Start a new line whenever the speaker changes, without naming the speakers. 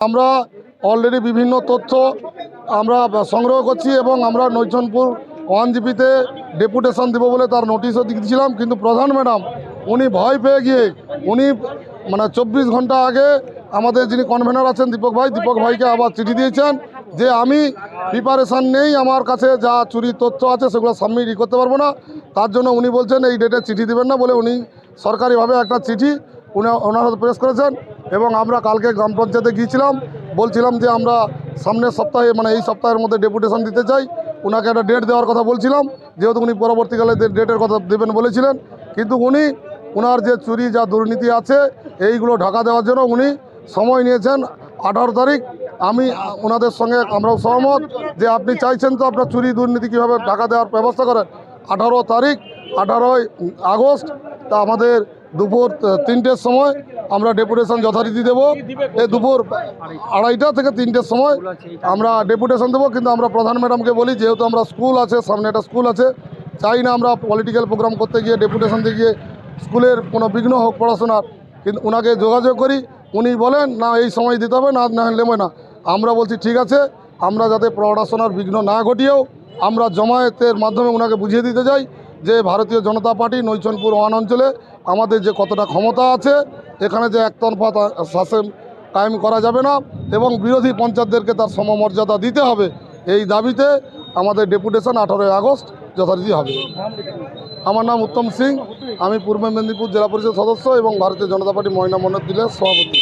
আমরা অলরেডি বিভিন্ন তথ্য আমরা সংগ্রহ করছি এবং আমরা নৈচনপুর ওয়ান জিপিতে ডেপুটেশন দেবো বলে তার নোটিশও দিয়েছিলাম। কিন্তু প্রধান ম্যাডাম, উনি ভয় পেয়ে গিয়ে, উনি মানে চব্বিশ ঘণ্টা আগে আমাদের যিনি কনভেনার আছেন দীপক ভাই, দীপক ভাইকে আবার চিঠি দিয়েছেন যে আমি প্রিপারেশান নেই, আমার কাছে যা চুরির তথ্য আছে সেগুলো সাবমিট করতে পারব না। তার জন্য উনি বলছেন, এই ডেটে চিঠি দেবেন না বলে উনি সরকারিভাবে একটা চিঠি উনি ওনার প্রেস করেছেন। এবং আমরা কালকে গ্রাম পঞ্চায়েতে গিয়েছিলাম, বলছিলাম যে আমরা সামনের সপ্তাহে মানে এই সপ্তাহের মধ্যে ডেপুটেশন দিতে চাই। ওনাকে একটা ডেট দেওয়ার কথা বলছিলাম, যেহেতু উনি পরবর্তীকালে ডেটের কথা দেবেন বলেছিলেন, কিন্তু উনি ওনার যে চুরি, যা দুর্নীতি আছে, এইগুলো ঢাকা দেওয়ার জন্য উনি সময় নিয়েছেন আঠারো তারিখ। আমি ওনাদের সঙ্গে আমরাও সহমত যে আপনি চাইছেন তো আপনার চুরি, দুর্নীতি কীভাবে ঢাকা দেওয়ার ব্যবস্থা করেন। আঠারো তারিখ, আঠারোই আগস্ট, তা আমাদের দুপুর তিনটের সময় আমরা ডেপুটেশন যথারীতি দেবো। এই দুপুর আড়াইটা থেকে তিনটের সময় আমরা ডেপুটেশন দেবো, কিন্তু আমরা প্রধান ম্যাডামকে বলি, যেহেতু আমরা স্কুল আছে, সামনে একটা স্কুল আছে, চাই না আমরা পলিটিক্যাল প্রোগ্রাম করতে গিয়ে, ডেপুটেশন দিয়ে গিয়ে স্কুলের কোনো বিঘ্ন হোক পড়াশোনার। কিন্তু ওনাকে যোগাযোগ করি, উনি বলেন, না, এই সময় দিতে হবে, না না, নেবে না। আমরা বলছি, ঠিক আছে, আমরা যাতে পড়াশোনার বিঘ্ন না ঘটিয়েও আমরা জমায়েতের মাধ্যমে ওনাকে বুঝিয়ে দিতে চাই যে ভারতীয় জনতা পার্টি নৈচনপুর ওয়ান অঞ্চলে আমাদের যে কতটা ক্ষমতা আছে, এখানে যে একতরফা শাসন কায়েম করা যাবে না এবং বিরোধী পঞ্চায়েতদেরকে তার সমমর্যাদা দিতে হবে, এই দাবিতে আমাদের ডেপুটেশন আঠারোই আগস্ট যথারীতি হবে। আমার নাম উত্তম সিং, আমি পূর্ব মেদিনীপুর জেলা পরিষদ সদস্য এবং ভারতীয় জনতা পার্টি মহিলা মন্ডল দিলের সভাপতি।